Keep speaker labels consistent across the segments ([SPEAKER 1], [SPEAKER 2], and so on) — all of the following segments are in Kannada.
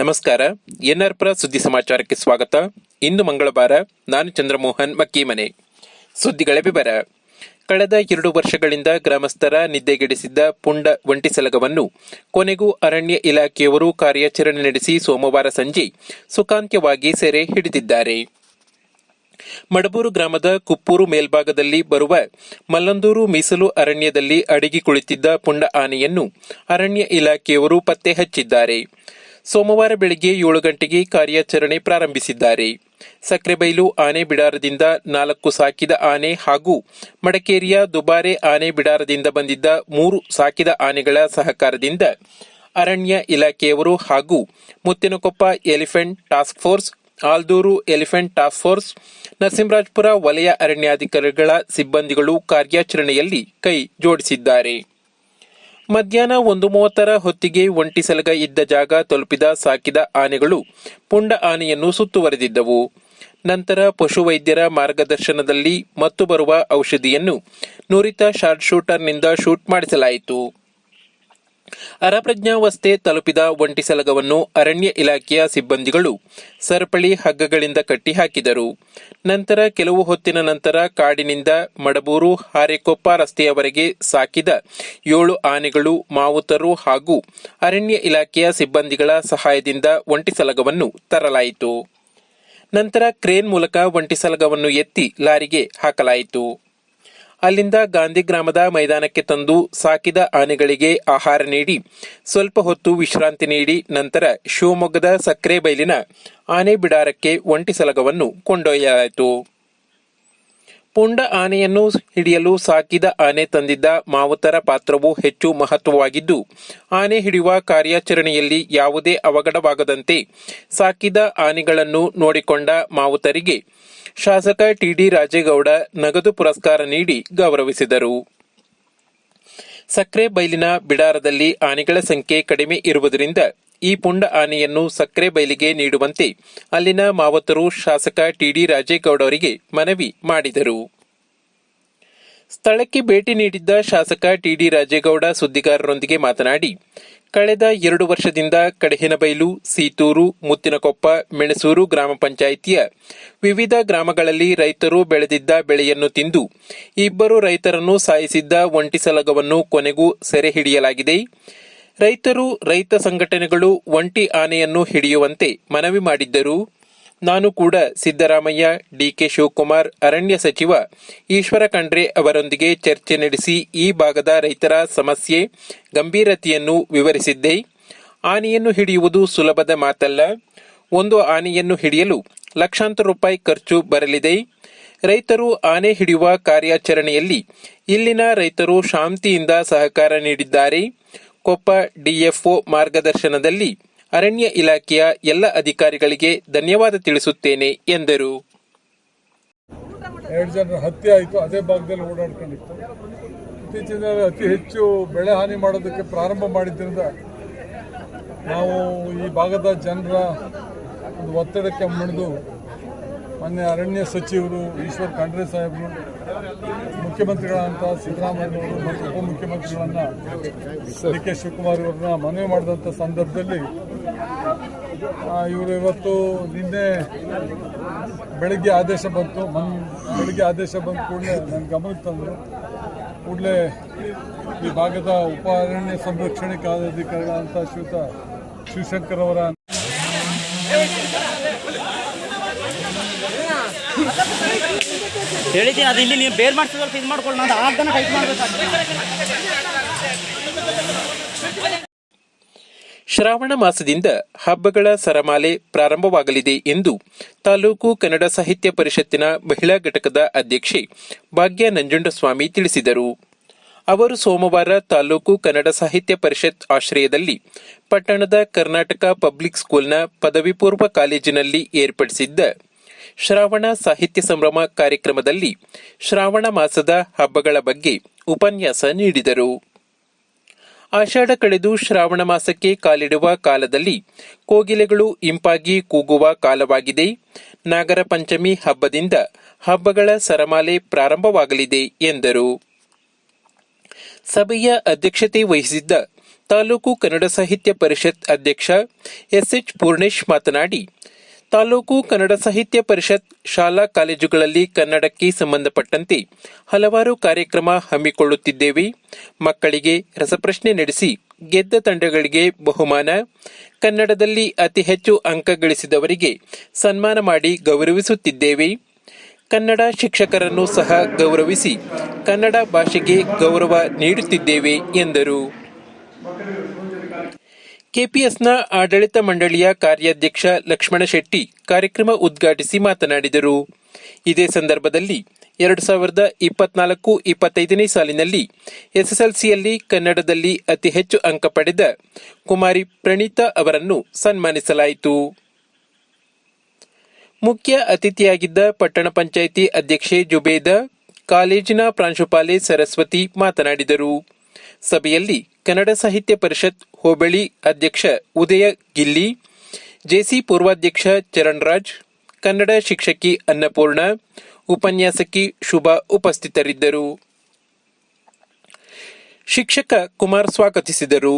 [SPEAKER 1] ನಮಸ್ಕಾರ ಎನ್ಆರ್ಪುರ ಸುದ್ದಿ ಸಮಾಚಾರಕ್ಕೆ ಸ್ವಾಗತ ಇಂದು ಮಂಗಳವಾರ ನಾನು ಚಂದ್ರಮೋಹನ್ ಮಕ್ಕೀಮನೆ ಸುದ್ದಿಗಳ ವಿವರ ಕಳೆದ ಎರಡು ವರ್ಷಗಳಿಂದ ಗ್ರಾಮಸ್ಥರ ನಿದ್ದೆಗೆಡಿಸಿದ್ದ ಪುಂಡ ಸಲಗವನ್ನು ಕೊನೆಗೂ ಅರಣ್ಯ ಇಲಾಖೆಯವರು ಕಾರ್ಯಾಚರಣೆ ನಡೆಸಿ ಸೋಮವಾರ ಸಂಜೆ ಸುಖಾಂತ್ಯವಾಗಿ ಸೆರೆ ಹಿಡಿದಿದ್ದಾರೆ ಮಡಬೂರು ಗ್ರಾಮದ ಕುಪ್ಪೂರು ಮೇಲ್ಭಾಗದಲ್ಲಿ ಬರುವ ಮಲ್ಲಂದೂರು ಮೀಸಲು ಅರಣ್ಯದಲ್ಲಿ ಅಡಗಿ ಕುಳಿತಿದ್ದ ಪುಂಡ ಆನೆಯನ್ನು ಅರಣ್ಯ ಇಲಾಖೆಯವರು ಪತ್ತೆ ಹಚ್ಚಿದ್ದಾರೆ ಸೋಮವಾರ ಬೆಳಗ್ಗೆ ಏಳು ಗಂಟೆಗೆ ಕಾರ್ಯಾಚರಣೆ ಪ್ರಾರಂಭಿಸಿದ್ದಾರೆ ಸಕ್ರೆಬೈಲು ಆನೆ ಬಿಡಾರದಿಂದ ನಾಲ್ಕು ಸಾಕಿದ ಆನೆ ಹಾಗೂ ಮಡಕೇರಿಯ ದುಬಾರೆ ಆನೆ ಬಿಡಾರದಿಂದ ಬಂದಿದ್ದ ಮೂರು ಸಾಕಿದ ಆನೆಗಳ ಸಹಕಾರದಿಂದ ಅರಣ್ಯ ಇಲಾಖೆಯವರು ಹಾಗೂ Muttinakoppa elephant task force Aldur elephant task force Narasimharajapura ವಲಯ ಅರಣ್ಯಾಧಿಕಾರಿಗಳ ಸಿಬ್ಬಂದಿಗಳು ಕಾರ್ಯಾಚರಣೆಯಲ್ಲಿ ಕೈ ಜೋಡಿಸಿದ್ದಾರೆ ಮಧ್ಯಾಹ್ನ ಒಂದು ಮೂವತ್ತರ ಹೊತ್ತಿಗೆ ಒಂಟಿ ಸಲಗ ಇದ್ದ ಜಾಗ ತಲುಪಿದ ಸಾಕಿದ ಆನೆಗಳು ಪುಂಡ ಆನೆಯನ್ನು ಸುತ್ತುವರೆದಿದ್ದವು ನಂತರ ಪಶುವೈದ್ಯರ ಮಾರ್ಗದರ್ಶನದಲ್ಲಿ ಮತ್ತು ಬರುವ ಔಷಧಿಯನ್ನು ನುರಿತ ಶಾರ್ಟ್ ಶೂಟರ್ನಿಂದ ಶೂಟ್ ಮಾಡಿಸಲಾಯಿತು ಅರಪ್ರಜ್ಞಾವಸ್ಥೆ ತಲುಪಿದ ಒಂಟಿಸಲಗವನ್ನು ಅರಣ್ಯ ಇಲಾಖೆಯ ಸಿಬ್ಬಂದಿಗಳು ಸರಪಳಿ ಹಗ್ಗಗಳಿಂದ ಕಟ್ಟಿ ಹಾಕಿದರು ನಂತರ ಕೆಲವು ಹೊತ್ತಿನ ನಂತರ ಕಾಡಿನಿಂದ ಮಡಬೂರು ಹಾರೇಕೊಪ್ಪ ರಸ್ತೆಯವರೆಗೆ ಸಾಕಿದ ಏಳು ಆನೆಗಳು ಮಾವುತರು ಹಾಗೂ ಅರಣ್ಯ ಇಲಾಖೆಯ ಸಿಬ್ಬಂದಿಗಳ ಸಹಾಯದಿಂದ ಒಂಟಿಸಲಗವನ್ನು ತರಲಾಯಿತು ನಂತರ ಕ್ರೇನ್ ಮೂಲಕ ಒಂಟಿಸಲಗವನ್ನು ಎತ್ತಿ ಲಾರಿಗೆ ಹಾಕಲಾಯಿತು ಅಲ್ಲಿಂದ ಗಾಂಧಿ ಗ್ರಾಮದ ಮೈದಾನಕ್ಕೆ ತಂದು ಸಾಕಿದ ಆನೆಗಳಿಗೆ ಆಹಾರ ನೀಡಿ ಸ್ವಲ್ಪ ಹೊತ್ತು ವಿಶ್ರಾಂತಿ ನೀಡಿ ನಂತರ ಶಿವಮೊಗ್ಗದ ಸಕ್ಕರೆ ಬೈಲಿನ ಆನೆ ಬಿಡಾರಕ್ಕೆ ಒಂಟಿ ಸಲಗವನ್ನು ಕೊಂಡೊಯ್ಯಲಾಯಿತು ಪುಂಡ ಆನೆಯನ್ನು ಹಿಡಿಯಲು ಸಾಕಿದ ಆನೆ ತಂದಿದ್ದ ಮಾವುತರ ಪಾತ್ರವು ಹೆಚ್ಚು ಮಹತ್ವವಾಗಿದ್ದು ಆನೆ ಹಿಡಿಯುವ ಕಾರ್ಯಾಚರಣೆಯಲ್ಲಿ ಯಾವುದೇ ಅವಘಡವಾಗದಂತೆ ಸಾಕಿದ ಆನೆಗಳನ್ನು ನೋಡಿಕೊಂಡ ಮಾವುತರಿಗೆ ಶಾಸಕ ಟಿಡಿ ರಾಜೇಗೌಡ ನಗದು ಪುರಸ್ಕಾರ ನೀಡಿ ಗೌರವಿಸಿದರು ಸಕ್ರೆ ಬೈಲಿನ ಬಿಡಾರದಲ್ಲಿ ಆನೆಗಳ ಸಂಖ್ಯೆ ಕಡಿಮೆ ಇರುವುದರಿಂದ ಈ ಪುಂಡ ಆನೆಯನ್ನು ಸಕ್ಕರೆ ಬೈಲಿಗೆ ನೀಡುವಂತೆ ಅಲ್ಲಿನ ಮಾವತರು ಶಾಸಕ ಟಿಡಿ ರಾಜೇಗೌಡ ಅವರಿಗೆ ಮನವಿ ಮಾಡಿದರು ಸ್ಥಳಕ್ಕೆ ಭೇಟಿ ನೀಡಿದ್ದ ಶಾಸಕ ಟಿಡಿ ರಾಜೇಗೌಡ ಸುದ್ದಿಗಾರರೊಂದಿಗೆ ಮಾತನಾಡಿ ಕಳೆದ ಎರಡು ವರ್ಷದಿಂದ ಕಡಹಿನಬೈಲು ಸೀತೂರು ಮುತ್ತಿನಕೊಪ್ಪ ಮೆಣಸೂರು ಗ್ರಾಮ ಪಂಚಾಯಿತಿಯ ವಿವಿಧ ಗ್ರಾಮಗಳಲ್ಲಿ ರೈತರು ಬೆಳೆದಿದ್ದ ಬೆಳೆಯನ್ನು ತಿಂದು ಇಬ್ಬರು ರೈತರನ್ನು ಸಾಯಿಸಿದ್ದ ಒಂಟಿಸಲಗವನ್ನು ಕೊನೆಗೂ ಸೆರೆ ಹಿಡಿಯಲಾಗಿದೆ ರೈತರು ರೈತ ಸಂಘಟನೆಗಳು ಒಂಟಿ ಆನೆಯನ್ನು ಹಿಡಿಯುವಂತೆ ಮನವಿ ಮಾಡಿದ್ದರು ನಾನು ಕೂಡ ಸಿದ್ದರಾಮಯ್ಯ ಡಿಕೆ ಶಿವಕುಮಾರ್ ಅರಣ್ಯ ಸಚಿವ ಈಶ್ವರ ಖಂಡ್ರೆ ಅವರೊಂದಿಗೆ ಚರ್ಚೆ ನಡೆಸಿ ಈ ಭಾಗದ ರೈತರ ಸಮಸ್ಯೆ ಗಂಭೀರತೆಯನ್ನು ವಿವರಿಸಿದ್ದೆ ಆನೆಯನ್ನು ಹಿಡಿಯುವುದು ಸುಲಭದ ಮಾತಲ್ಲ ಒಂದು ಆನೆಯನ್ನು ಹಿಡಿಯಲು ಲಕ್ಷಾಂತರ ರೂಪಾಯಿ ಖರ್ಚು ಬರಲಿದೆ ರೈತರು ಆನೆ ಹಿಡಿಯುವ ಕಾರ್ಯಾಚರಣೆಯಲ್ಲಿ ಇಲ್ಲಿನ ರೈತರು ಶಾಂತಿಯಿಂದ ಸಹಕಾರ ನೀಡಿದ್ದಾರೆ ಕೊಪ್ಪ ಡಿಎಫ್ಒ ಮಾರ್ಗದರ್ಶನದಲ್ಲಿ ಅರಣ್ಯ ಇಲಾಖೆಯ ಎಲ್ಲ ಅಧಿಕಾರಿಗಳಿಗೆ ಧನ್ಯವಾದ ತಿಳಿಸುತ್ತೇನೆ ಎಂದರು ಎರಡು ಜನರ ಹತ್ಯೆ ಆಯಿತು ಅದೇ ಭಾಗದಲ್ಲಿ ಓಡಾಡ್ಕೊಂಡಿತ್ತು ಇತ್ತೀಚಿನ ಅತಿ ಹೆಚ್ಚು ಬೆಳೆ ಹಾನಿ ಮಾಡೋದಕ್ಕೆ ಪ್ರಾರಂಭ ಮಾಡಿದ್ದರಿಂದ ನಾವು ಈ ಭಾಗದ ಜನರ ಒಂದು ಒತ್ತಡಕ್ಕೆ ಮಣಿದು ಮೊನ್ನೆ ಅರಣ್ಯ ಸಚಿವರು ಈಶ್ವರ್ ಖಂಡ್ರೆ ಸಾಹೇಬರು ಮುಖ್ಯಮಂತ್ರಿಗಳಾದಂಥ ಸಿದ್ದರಾಮಯ್ಯವರು ಮತ್ತು ಉಪಮುಖ್ಯಮಂತ್ರಿಗಳನ್ನು ಡಿ ಕೆ ಶಿವಕುಮಾರ್ ಅವ್ರನ್ನ ಮನವಿ ಮಾಡಿದಂಥ ಸಂದರ್ಭದಲ್ಲಿ ಇವರು ಇವತ್ತು ನಿನ್ನೆ ಬೆಳಗ್ಗೆ ಆದೇಶ ಬಂತು ಮನ್ ಬೆಳಗ್ಗೆ ಆದೇಶ ಬಂದ ಕೂಡಲೇ ನನ್ನ ಗಮನಕ್ಕೆ ತಂದರು ಕೂಡಲೇ ಈ ಭಾಗದ ಉಪ ಅರಣ್ಯ ಸಂರಕ್ಷಣೆ ಕಾಲಾಧಿಕಾರಿಗಳಂಥ ಶ್ರೀಯುತ ಶಿವಶಂಕರ್ ಅವರ ಹೇಳಿದ್ದೀನಿ ಅದು ಇಲ್ಲಿ ನೀವು ಸ್ವಲ್ಪ ಇದು ಮಾಡ್ಕೊಳ್ಳೋಣ ಟೈಪ್ ಶ್ರಾವಣ ಮಾಸದಿಂದ ಹಬ್ಬಗಳ ಸರಮಾಲೆ ಪ್ರಾರಂಭವಾಗಲಿದೆ ಎಂದು ತಾಲೂಕು ಕನ್ನಡ ಸಾಹಿತ್ಯ ಪರಿಷತ್ತಿನ ಮಹಿಳಾ ಘಟಕದ ಅಧ್ಯಕ್ಷೆ ಭಾಗ್ಯ ನಂಜುಂಡಸ್ವಾಮಿ ತಿಳಿಸಿದರು ಅವರು ಸೋಮವಾರ ತಾಲೂಕು ಕನ್ನಡ ಸಾಹಿತ್ಯ ಪರಿಷತ್ ಆಶ್ರಯದಲ್ಲಿ ಪಟ್ಟಣದ ಕರ್ನಾಟಕ ಪಬ್ಲಿಕ್ ಸ್ಕೂಲ್ನ ಪದವಿಪೂರ್ವ ಕಾಲೇಜಿನಲ್ಲಿ ಏರ್ಪಡಿಸಿದ್ದ ಶ್ರಾವಣ ಸಾಹಿತ್ಯ ಸಂಭ್ರಮ ಕಾರ್ಯಕ್ರಮದಲ್ಲಿ ಶ್ರಾವಣ ಮಾಸದ ಹಬ್ಬಗಳ ಬಗ್ಗೆ ಉಪನ್ಯಾಸ ನೀಡಿದರು ಆಷಾಢ ಕಳೆದು ಶ್ರಾವಣ ಮಾಸಕ್ಕೆ ಕಾಲಿಡುವ ಕಾಲದಲ್ಲಿ ಕೋಗಿಲೆಗಳು ಇಂಪಾಗಿ ಕೂಗುವ ಕಾಲವಾಗಿದೆ ನಾಗರ ಪಂಚಮಿ ಹಬ್ಬದಿಂದ ಹಬ್ಬಗಳ ಸರಮಾಲೆ ಪ್ರಾರಂಭವಾಗಲಿದೆ ಎಂದರು ಸಭೆಯ ಅಧ್ಯಕ್ಷತೆ ವಹಿಸಿದ್ದ ತಾಲೂಕು ಕನ್ನಡ ಸಾಹಿತ್ಯ ಪರಿಷತ್ ಅಧ್ಯಕ್ಷ ಎಸ್ಎಚ್ ಪೂರ್ಣೇಶ್ ಮಾತನಾಡಿ ತಾಲೂಕು ಕನ್ನಡ ಸಾಹಿತ್ಯ ಪರಿಷತ್ ಶಾಲಾ ಕಾಲೇಜುಗಳಲ್ಲಿ ಕನ್ನಡಕ್ಕೆ ಸಂಬಂಧಪಟ್ಟಂತೆ ಹಲವಾರು ಕಾರ್ಯಕ್ರಮ ಹಮ್ಮಿಕೊಳ್ಳುತ್ತಿದ್ದೇವೆ ಮಕ್ಕಳಿಗೆ ರಸಪ್ರಶ್ನೆ ನಡೆಸಿ ಗೆದ್ದ ತಂಡಗಳಿಗೆ ಬಹುಮಾನ ಕನ್ನಡದಲ್ಲಿ ಅತಿ ಹೆಚ್ಚು ಅಂಕ ಗಳಿಸಿದವರಿಗೆ ಸನ್ಮಾನ ಮಾಡಿ ಗೌರವಿಸುತ್ತಿದ್ದೇವೆ ಕನ್ನಡ ಶಿಕ್ಷಕರನ್ನು ಸಹ ಗೌರವಿಸಿ ಕನ್ನಡ ಭಾಷೆಗೆ ಗೌರವ ನೀಡುತ್ತಿದ್ದೇವೆ ಎಂದರು ಕೆಪಿಎಸ್ನ ಆಡಳಿತ ಮಂಡಳಿಯ ಕಾರ್ಯಾಧ್ಯಕ್ಷ ಲಕ್ಷ್ಮಣ ಶೆಟ್ಟಿ ಕಾರ್ಯಕ್ರಮ ಉದ್ಘಾಟಿಸಿ ಮಾತನಾಡಿದರು ಇದೇ ಸಂದರ್ಭದಲ್ಲಿ ಎರಡು ಸಾವಿರದ ಇಪ್ಪತ್ನಾಲ್ಕು ಇಪ್ಪತ್ತೈದನೇ ಸಾಲಿನಲ್ಲಿ ಎಸ್ಎಸ್ಎಲ್ಸಿಯಲ್ಲಿ ಕನ್ನಡದಲ್ಲಿ ಅತಿ ಹೆಚ್ಚು ಅಂಕ ಪಡೆದ ಕುಮಾರಿ ಪ್ರಣೀತಾ ಅವರನ್ನು ಸನ್ಮಾನಿಸಲಾಯಿತು ಮುಖ್ಯ ಅತಿಥಿಯಾಗಿದ್ದ ಪಟ್ಟಣ ಪಂಚಾಯಿತಿ ಅಧ್ಯಕ್ಷೆ ಜುಬೇದ ಕಾಲೇಜಿನ ಪ್ರಾಂಶುಪಾಲೆ ಸರಸ್ವತಿ ಮಾತನಾಡಿದರು ಸಭೆಯಲ್ಲಿ ಕನ್ನಡ ಸಾಹಿತ್ಯ ಪರಿಷತ್ ಹೋಬಳಿ ಅಧ್ಯಕ್ಷ ಉದಯ ಗಿಲ್ಲಿ ಜೆಸಿ ಪೂರ್ವಾಧ್ಯಕ್ಷ ಚರಣರಾಜ್ ಕನ್ನಡ ಶಿಕ್ಷಕಿ ಅನ್ನಪೂರ್ಣ ಉಪನ್ಯಾಸಕಿ ಶುಭಾ ಉಪಸ್ಥಿತರಿದ್ದರು ಶಿಕ್ಷಕ ಕುಮಾರ್ ಸ್ವಾಗತಿಸಿದರು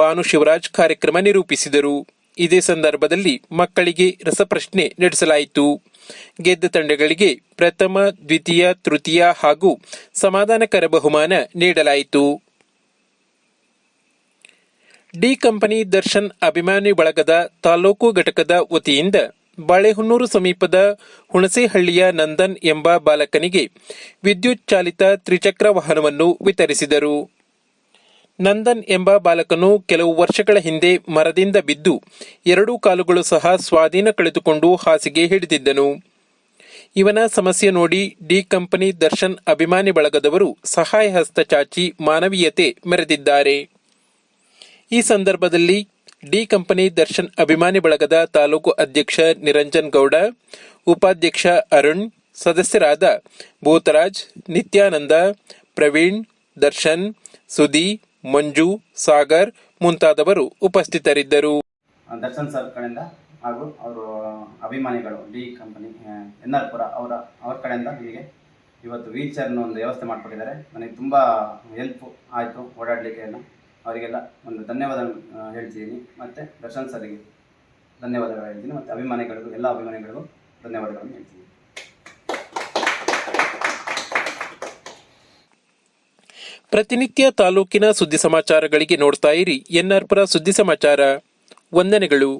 [SPEAKER 1] ಭಾನು ಶಿವರಾಜ್ ಕಾರ್ಯಕ್ರಮ ನಿರೂಪಿಸಿದರು ಇದೇ ಸಂದರ್ಭದಲ್ಲಿ ಮಕ್ಕಳಿಗೆ ರಸಪ್ರಶ್ನೆ ನಡೆಸಲಾಯಿತು ಗೆದ್ದ ತಂಡಗಳಿಗೆ ಪ್ರಥಮ ದ್ವಿತೀಯ ತೃತೀಯ ಹಾಗೂ ಸಮಾಧಾನಕರ ಬಹುಮಾನ ನೀಡಲಾಯಿತು ಡಿ ಕಂಪನಿ ದರ್ಶನ್ ಅಭಿಮಾನಿ ಬಳಗದ ತಾಲೂಕು ಘಟಕದ ವತಿಯಿಂದ ಬಾಳೆಹೊನ್ನೂರು ಸಮೀಪದ ಹುಣಸೆಹಳ್ಳಿಯ ನಂದನ್ ಎಂಬ ಬಾಲಕನಿಗೆ ವಿದ್ಯುತ್ ಚಾಲಿತ ತ್ರಿಚಕ್ರ ವಾಹನವನ್ನು ವಿತರಿಸಿದರು ನಂದನ್ ಎಂಬ ಬಾಲಕನು ಕೆಲವು ವರ್ಷಗಳ ಹಿಂದೆ ಮರದಿಂದ ಬಿದ್ದು ಎರಡೂ ಕಾಲುಗಳು ಸಹ ಸ್ವಾಧೀನ ಕಳೆದುಕೊಂಡು ಹಾಸಿಗೆ ಹಿಡಿದಿದ್ದನು ಇವನ ಸಮಸ್ಯೆ ನೋಡಿ ಡಿ ಕಂಪನಿ ದರ್ಶನ್ ಅಭಿಮಾನಿ ಬಳಗದವರು ಸಹಾಯ ಹಸ್ತ ಚಾಚಿ ಮಾನವೀಯತೆ ಮೆರೆದಿದ್ದಾರೆ ಈ ಸಂದರ್ಭದಲ್ಲಿ ಡಿ ಕಂಪನಿ ದರ್ಶನ್ ಅಭಿಮಾನಿ ಬಳಗದ ತಾಲೂಕು ಅಧ್ಯಕ್ಷ ನಿರಂಜನ್ ಗೌಡ ಉಪಾಧ್ಯಕ್ಷ ಅರುಣ್ ಸದಸ್ಯರಾದ ಭೂತರಾಜ್ ನಿತ್ಯಾನಂದ ಪ್ರವೀಣ್ ದರ್ಶನ್ ಸುದಿ ಮಂಜು ಸಾಗರ್ ಮುಂತಾದವರು ಉಪಸ್ಥಿತರಿದ್ದರು ದರ್ಶನ್ ಸರ್ ಕಡೆಯಿಂದ ಹಾಗೂ ಅವರು ಅಭಿಮಾನಿಗಳು ಡಿ ಕಂಪನಿ ಎನ್ ಆರ್ ಪುರ ಅವರ ಅವ್ರ ಕಡೆಯಿಂದ ನಿಮಗೆ ಇವತ್ತು ವೀಲ್ ಚೇರ್ನ ಒಂದು ವ್ಯವಸ್ಥೆ ಮಾಡಿಕೊಟ್ಟಿದ್ದಾರೆ ನನಗೆ ತುಂಬ ಹೆಲ್ಪ್ ಆಯಿತು ಓಡಾಡಲಿಕ್ಕೆ ಅವರಿಗೆಲ್ಲ ಒಂದು ಧನ್ಯವಾದ ಹೇಳ್ತೀನಿ ಮತ್ತು ದರ್ಶನ್ ಸರ್ಗೆ ಧನ್ಯವಾದಗಳು ಹೇಳ್ತೀನಿ ಮತ್ತು ಅಭಿಮಾನಿಗಳಿಗೂ ಎಲ್ಲ ಅಭಿಮಾನಿಗಳಿಗೂ ಧನ್ಯವಾದಗಳನ್ನು ಹೇಳ್ತೀನಿ ಪ್ರತಿನಿತ್ಯ ತಾಲೂಕಿನ ಸುದ್ದಿ ಸಮಾಚಾರಗಳಿಗೆ ನೋಡ್ತಾ ಇರಿ ಎನ್ಆರ್ಪುರ ಸುದ್ದಿ ಸಮಾಚಾರ ವಂದನೆಗಳು